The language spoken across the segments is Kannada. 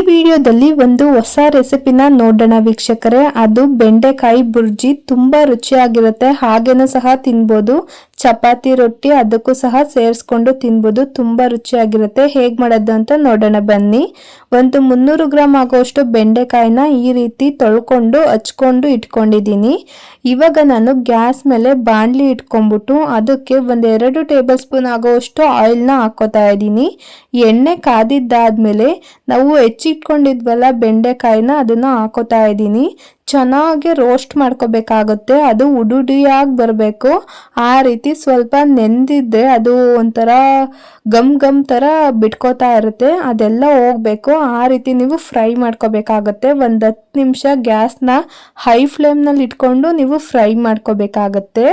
ವಿಡಿಯೋದಲ್ಲಿ ಒಂದು ಹೊಸ ರೆಸಿಪಿನ ನೋಡೋಣ ವೀಕ್ಷಕರೇ. ಅದು ಬೆಂಡೆಕಾಯಿ ಬುರ್ಜಿ. ತುಂಬಾ ರುಚಿಯಾಗಿರುತ್ತೆ. ಹಾಗೇನೂ ಸಹ ತಿನ್ಬೋದು. ಚಪಾತಿ, ರೊಟ್ಟಿ ಅದಕ್ಕೂ ಸಹ ಸೇರಿಸ್ಕೊಂಡು ತಿನ್ಬೋದು. ತುಂಬ ರುಚಿಯಾಗಿರುತ್ತೆ. ಹೇಗೆ ಮಾಡೋದು ಅಂತ ನೋಡೋಣ. ಬನ್ನಿ. ಒಂದು ಮುನ್ನೂರು ಗ್ರಾಮ್ ಆಗೋಷ್ಟು ಬೆಂಡೆಕಾಯಿನ ಈ ರೀತಿ ತೊಳ್ಕೊಂಡು, ಹಚ್ಕೊಂಡು ಇಟ್ಕೊಂಡಿದ್ದೀನಿ. ಇವಾಗ ನಾನು ಗ್ಯಾಸ್ ಮೇಲೆ ಬಾಣಲಿ ಇಟ್ಕೊಂಡ್ಬಿಟ್ಟು ಅದಕ್ಕೆ ಒಂದೆರಡು ಟೇಬಲ್ ಸ್ಪೂನ್ ಆಗೋಷ್ಟು ಆಯಿಲ್ನ ಹಾಕೋತಾ ಇದ್ದೀನಿ. ಎಣ್ಣೆ ಕಾದಿದ್ದಾದ್ಮೇಲೆ ನಾವು ಹೆಚ್ಚಿಟ್ಕೊಂಡಿದ್ವಲ್ಲ ಬೆಂಡೆಕಾಯಿನ ಅದನ್ನು ಹಾಕೋತಾ ಇದ್ದೀನಿ. ಚೆನ್ನಾಗಿ ರೋಸ್ಟ್ ಮಾಡ್ಕೋಬೇಕಾಗುತ್ತೆ. ಅದು ಉಡುಡಿಯಾಗಿ ಬರಬೇಕು. ಆ ರೀತಿ ಸ್ವಲ್ಪ ನೆಂದಿದ್ದೆ ಅದು ಒಂಥರ ಗಮ್ ಗಮ್ ಥರ ಬಿಟ್ಕೋತಾ ಇರುತ್ತೆ. ಅದೆಲ್ಲ ಹೋಗಬೇಕು. ಆ ರೀತಿ ನೀವು ಫ್ರೈ ಮಾಡ್ಕೋಬೇಕಾಗತ್ತೆ. ಒಂದು ಹತ್ತು ನಿಮಿಷ ಗ್ಯಾಸ್ನ ಹೈ ಫ್ಲೇಮ್ನಲ್ಲಿ ಇಟ್ಕೊಂಡು ನೀವು ಫ್ರೈ ಮಾಡ್ಕೋಬೇಕಾಗತ್ತೆ.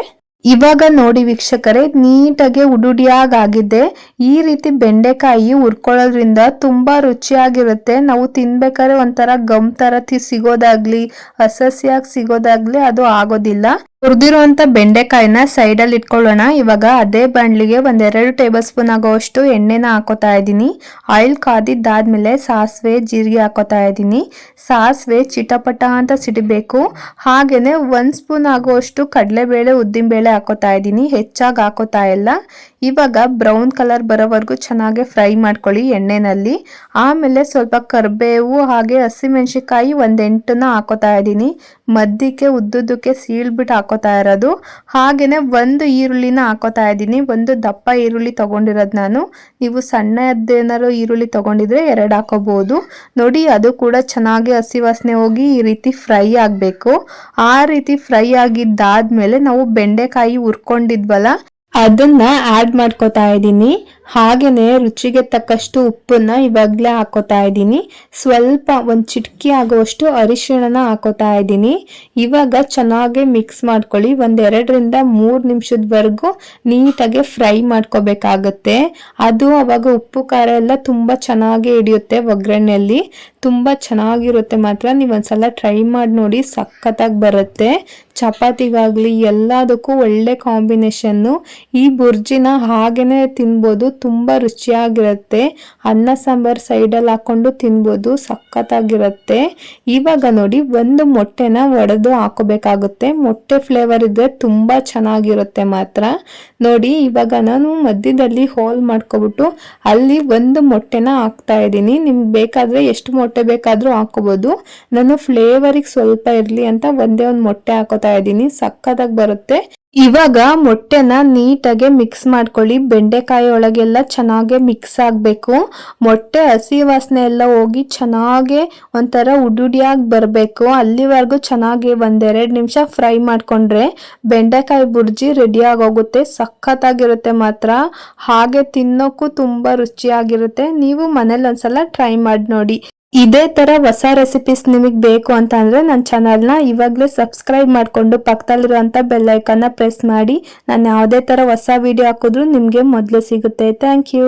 ಇವಾಗ ನೋಡಿ ವೀಕ್ಷಕರೇ, ನೀಟಾಗಿ ಉಡುಡಿಯಾಗಿದೆ ಈ ರೀತಿ ಬೆಂಡೆಕಾಯಿ ಉರ್ಕೊಳ್ಳೋದ್ರಿಂದ ತುಂಬಾ ರುಚಿಯಾಗಿರುತ್ತೆ. ನಾವು ತಿನ್ಬೇಕಾದ್ರೆ ಒಂಥರ ಗಮ್ ಥರ ಸಿಗೋದಾಗ್ಲಿ ಹಸಸಿಯಾಗಿ ಸಿಗೋದಾಗ್ಲಿ ಅದು ಆಗೋದಿಲ್ಲ. ಹುರಿದಿರುವಂತ ಬೆಂಡೆಕಾಯಿನ ಸೈಡಲ್ಲಿ ಇಟ್ಕೊಳ್ಳೋಣ. ಇವಾಗ ಅದೇ ಬಾಣಲಿಗೆ ಒಂದೆರಡು ಟೇಬಲ್ ಸ್ಪೂನ್ ಆಗೋಷ್ಟು ಎಣ್ಣೆನ ಹಾಕೋತಾ ಇದ್ದೀನಿ. ಆಯಿಲ್ ಕಾದಿದ್ದಾದಮೇಲೆ ಸಾಸಿವೆ, ಜೀರಿಗೆ ಹಾಕೋತಾ ಇದ್ದೀನಿ. ಸಾಸಿವೆ ಚಿಟಪಟ ಅಂತ ಸಿಡಿಬೇಕು. ಹಾಗೆಯೇ ಒಂದು ಸ್ಪೂನ್ ಆಗುವಷ್ಟು ಕಡಲೆಬೇಳೆ, ಉದ್ದಿನಬೇಳೆ ಹಾಕೋತಾ ಇದ್ದೀನಿ. ಹೆಚ್ಚಾಗಿ ಹಾಕೋತಾ ಇಲ್ಲ. ಇವಾಗ ಬ್ರೌನ್ ಕಲರ್ ಬರೋವರೆಗೂ ಚೆನ್ನಾಗಿ ಫ್ರೈ ಮಾಡ್ಕೊಳ್ಳಿ ಎಣ್ಣೆನಲ್ಲಿ. ಆಮೇಲೆ ಸ್ವಲ್ಪ ಕರಿಬೇವು ಹಾಗೆ ಹಸಿಮೆಣ್ಸಿಕಾಯಿ ಒಂದು ಎಂಟನ್ನ ಹಾಕೋತಾ ಇದ್ದೀನಿ. ಮಧ್ಯಕ್ಕೆ ಉದ್ದುದಕ್ಕೆ ಸೀಳ್ಬಿಟ್ಟು ಹಾಕೋತಾ ಇರೋದು. ಹಾಗೆಯೇ ಒಂದು ಈರುಳ್ಳಿನ ಹಾಕೋತಾ ಇದ್ದೀನಿ. ಒಂದು ದಪ್ಪ ಈರುಳ್ಳಿ ತೊಗೊಂಡಿರೋದು ನಾನು. ನೀವು ಸಣ್ಣದೇನಾರು ಈರುಳ್ಳಿ ತೊಗೊಂಡಿದ್ರೆ ಎರಡು ಹಾಕೋಬಹುದು ನೋಡಿ, ಅದು ಕೂಡ ಚೆನ್ನಾಗಿ ಹಸಿ ವಾಸನೆ ಹೋಗಿ ಈ ರೀತಿ ಫ್ರೈ ಆಗಬೇಕು. ಆ ರೀತಿ ಫ್ರೈ ಆಗಿದ್ದಾದ್ಮೇಲೆ ನಾವು ಬೆಂಡೆಕಾಯಿ ಹುರ್ಕೊಂಡಿದ್ವಲ್ಲ, ಅದನ್ನ ಆಡ್ ಮಾಡ್ಕೋತಾ ಇದ್ದೀನಿ. ಹಾಗೇನೆ ರುಚಿಗೆ ತಕ್ಕಷ್ಟು ಉಪ್ಪನ್ನ ಇವಾಗಲೇ ಹಾಕೋತಾ ಇದ್ದೀನಿ. ಸ್ವಲ್ಪ ಒಂದು ಚಿಟಕಿ ಆಗುವಷ್ಟು ಅರಿಶಿಣನ ಹಾಕೋತಾ ಇದ್ದೀನಿ. ಇವಾಗ ಚೆನ್ನಾಗಿ ಮಿಕ್ಸ್ ಮಾಡ್ಕೊಳ್ಳಿ. ಒಂದೆರಡರಿಂದ ಮೂರು ನಿಮಿಷದವರೆಗೂ ನೀಟಾಗಿ ಫ್ರೈ ಮಾಡ್ಕೋಬೇಕಾಗತ್ತೆ. ಅದು ಅವಾಗ ಉಪ್ಪು, ಖಾರ ಎಲ್ಲ ತುಂಬ ಚೆನ್ನಾಗಿ ಹಿಡಿಯುತ್ತೆ ಒಗ್ಗರಣೆಯಲ್ಲಿ. ತುಂಬ ಚೆನ್ನಾಗಿರುತ್ತೆ ಮಾತ್ರ. ನೀವು ಒಂದ್ಸಲ ಟ್ರೈ ಮಾಡಿ ನೋಡಿ ಸಖತ್ತಾಗಿ ಬರುತ್ತೆ. ಚಪಾತಿಗಾಗಲಿ ಎಲ್ಲದಕ್ಕೂ ಒಳ್ಳೆ ಕಾಂಬಿನೇಷನ್ನು. ಈ ಬುರ್ಜಿನ ಹಾಗೇನೆ ತಿನ್ಬೋದು ತುಂಬ ರುಚಿಯಾಗಿರುತ್ತೆ. ಅನ್ನ, ಸಾಂಬಾರ್ ಸೈಡಲ್ಲಿ ಹಾಕೊಂಡು ತಿನ್ಬೋದು, ಸಖತ್ತಾಗಿರುತ್ತೆ. ಇವಾಗ ನೋಡಿ, ಒಂದು ಮೊಟ್ಟೆನ ಒಡೆದು ಹಾಕೋಬೇಕಾಗುತ್ತೆ. ಮೊಟ್ಟೆ ಫ್ಲೇವರ್ ಇದ್ರೆ ತುಂಬ ಚೆನ್ನಾಗಿರುತ್ತೆ ಮಾತ್ರ. ನೋಡಿ, ಇವಾಗ ನಾನು ಮಧ್ಯದಲ್ಲಿ ಹೋಲ್ ಮಾಡ್ಕೊಬಿಟ್ಟು ಅಲ್ಲಿ ಒಂದು ಮೊಟ್ಟೆನ ಹಾಕ್ತಾ ಇದ್ದೀನಿ. ನಿಮ್ಗೆ ಬೇಕಾದರೆ ಎಷ್ಟು ಮೊಟ್ಟೆ ಬೇಕಾದರೂ ಹಾಕೋಬೋದು ನಾನು ಫ್ಲೇವರಿಗೆ ಸ್ವಲ್ಪ ಇರಲಿ ಅಂತ ಒಂದೇ ಒಂದು ಮೊಟ್ಟೆ ಹಾಕೋತಾ ಇದ್ದೀನಿ. ಸಕ್ಕತ್ತಾಗಿ ಬರುತ್ತೆ. ಇವಾಗ ಮೊಟ್ಟೆನ ನೀಟಾಗಿ ಮಿಕ್ಸ್ ಮಾಡ್ಕೊಳ್ಳಿ. ಬೆಂಡೆಕಾಯಿ ಒಳಗೆಲ್ಲ ಚೆನ್ನಾಗಿ ಮಿಕ್ಸ್ ಆಗಬೇಕು. ಮೊಟ್ಟೆ ಹಸಿ ವಾಸನೆ ಎಲ್ಲ ಹೋಗಿ ಚೆನ್ನಾಗೆ ಒಂಥರ ಉಡುಡಿಯಾಗಿ ಬರಬೇಕು. ಅಲ್ಲಿವರೆಗೂ ಚೆನ್ನಾಗಿ ಒಂದೆರಡು ನಿಮಿಷ ಫ್ರೈ ಮಾಡಿಕೊಂಡ್ರೆ ಬೆಂಡೆಕಾಯಿ ಬುರ್ಜಿ ರೆಡಿ ಆಗೋಗುತ್ತೆ. ಸಖತ್ತಾಗಿರುತ್ತೆ ಮಾತ್ರ. ಹಾಗೆ ತಿನ್ನೋಕ್ಕೂ ತುಂಬ ರುಚಿಯಾಗಿರುತ್ತೆ. ನೀವು ಮನೇಲಿ ಒಂದ್ಸಲ ಟ್ರೈ ಮಾಡಿ ನೋಡಿ. ಇದೇ ತರ ಹೊಸ ರೆಸಿಪೀಸ್ ನಿಮಗೆ ಬೇಕು ಅಂತ ಅಂದ್ರೆ ನನ್ನ ಚಾನಲ್ನ ಇವಾಗಲೇ ಸಬ್ಸ್ಕ್ರೈಬ್ ಮಾಡಿಕೊಂಡು ಪಕ್ಕದಲ್ಲಿರುವಂಥ ಬೆಲ್ಲೈಕನ್ನ ಪ್ರೆಸ್ ಮಾಡಿ. ನಾನು ಯಾವುದೇ ತರ ಹೊಸ ವಿಡಿಯೋ ಹಾಕಿದ್ರು ನಿಮಗೆ ಮೊದಲು ಸಿಗುತ್ತೆ. Thank you